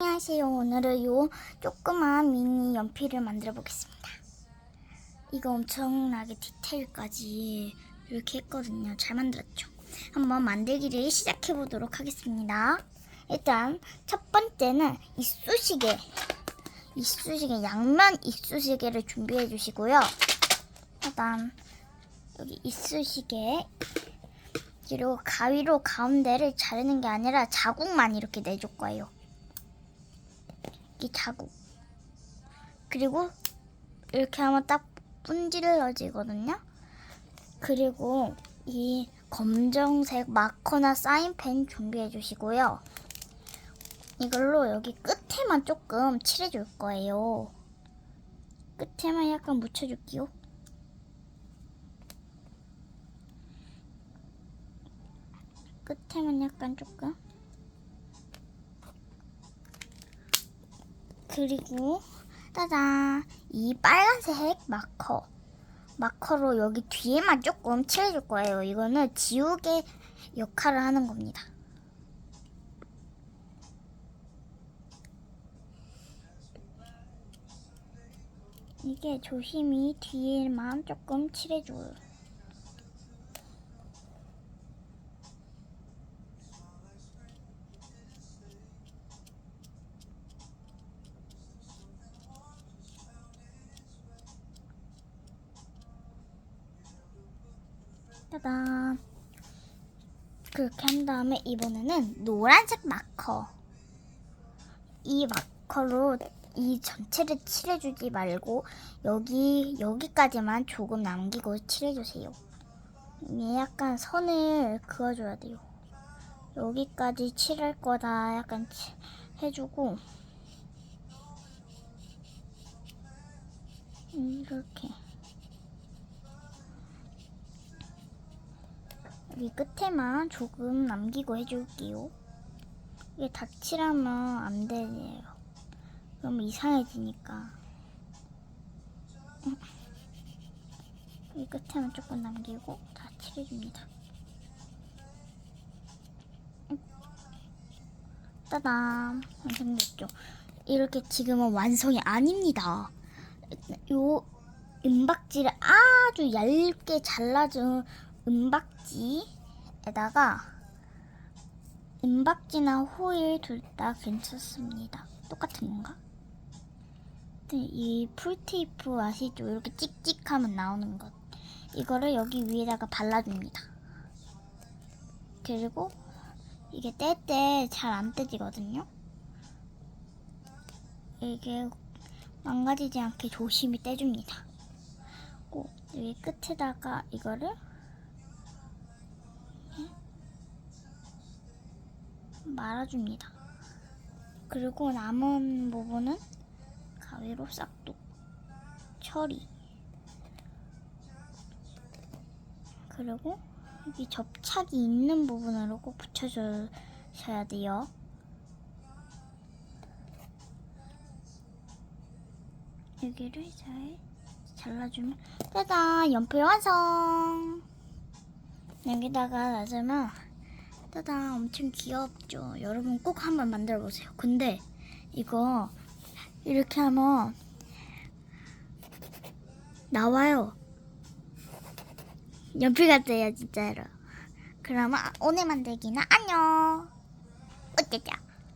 안녕하세요. 오늘은 요 조그만 미니 연필을 만들어 보겠습니다. 이거 엄청나게 디테일까지 이렇게 했거든요. 잘 만들었죠? 한번 만들기를 시작해 보도록 하겠습니다. 일단 첫 번째는 이쑤시개, 이쑤시개 양면 이쑤시개를 준비해 주시고요. 일단 여기 이쑤시개 그리고 가위로 가운데를 자르는 게 아니라 자국만 이렇게 내줄 거예요. 이 자국. 그리고 이렇게 하면 딱 분질러지거든요. 그리고 이 검정색 마커나 사인펜 준비해 주시고요. 이걸로 여기 끝에만 조금 칠해 줄 거예요. 끝에만 약간 묻혀줄게요. 끝에만 약간 조금. 그리고 따단 이 빨간색 마커 마커로 여기 뒤에만 조금 칠해줄 거예요. 이거는 지우개 역할을 하는 겁니다. 이게 조심히 뒤에만 조금 칠해줘요. 짜잔. 그렇게 한 다음에 이번에는 노란색 마커. 이 마커로 이 전체를 칠해주지 말고 여기 여기까지만 조금 남기고 칠해주세요. 이 약간 선을 그어줘야 돼요. 여기까지 칠할 거다 약간 치- 해주고 이렇게. 여기 끝에만 조금 남기고 해줄게요. 이게 다 칠하면 안 되네요. 그러면 이상해지니까. 여기 끝에만 조금 남기고 다 칠해줍니다. 따단 완성됐죠. 이렇게 지금은 완성이 아닙니다. 요 은박지를 아주 얇게 잘라준 은박지에다가 은박지나 호일 둘 다 괜찮습니다. 똑같은 건가? 이 풀테이프 아시죠? 이렇게 찍찍하면 나오는 것. 이거를 여기 위에다가 발라줍니다. 그리고 이게 뗄 때 잘 안 떼지거든요. 이게 망가지지 않게 조심히 떼줍니다. 꼭 여기 끝에다가 이거를 말아줍니다. 그리고 남은 부분은 가위로 싹둑 처리. 그리고 여기 접착이 있는 부분으로 꼭 붙여주셔야 돼요. 여기를 잘 잘라주면 짜잔 연필 완성. 여기다가 놔주면 따단 엄청 귀엽죠. 여러분 꼭 한번 만들어 보세요. 근데 이거 이렇게 하면 나와요. 연필 같아요, 진짜로. 그러면 오늘 만들기는 안녕. 어쩌자.